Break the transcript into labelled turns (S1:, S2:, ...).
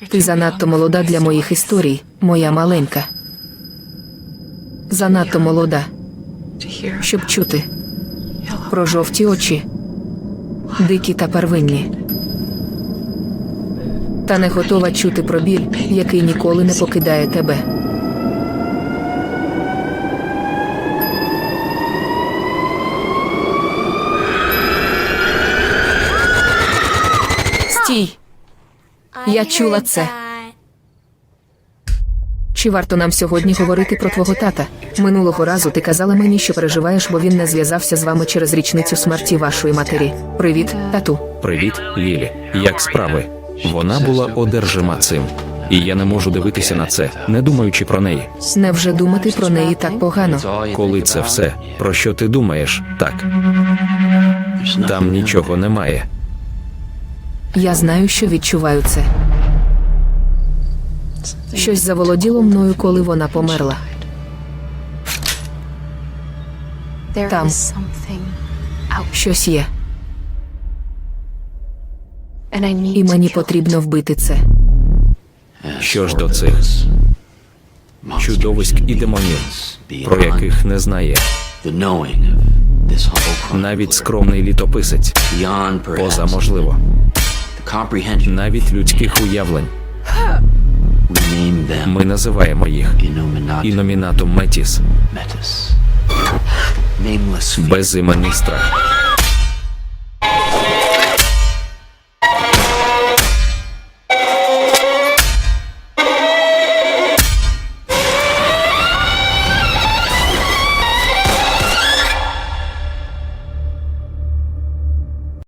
S1: Ти занадто молода для моїх історій, моя маленька. Занадто молода, щоб чути про жовті очі, дикі та первинні. Та не готова чути про біль, який ніколи не покидає тебе. Стій! Я чула це. Чи варто нам сьогодні говорити про твого тата? Минулого разу ти казала мені, що переживаєш, бо він не зв'язався з вами через річницю смерті вашої матері. Привіт, тату.
S2: Привіт, Лілі. Як справи? Вона була одержима цим. І я не можу дивитися на це, не думаючи про неї.
S1: Невже думати про неї так погано?
S2: Коли це все, про що ти думаєш? Так, там нічого немає.
S1: Я знаю, що відчуваю це. Щось заволоділо мною, коли вона померла.
S3: Там.
S1: Щось є, і мені потрібно вбити це.
S2: Що ж до цих чудовиськ і демонів, про яких не знає навіть скромний літописець, поза можливо, навіть людських уявлень. Ми називаємо їх іномінатум метіс, безіменний страх.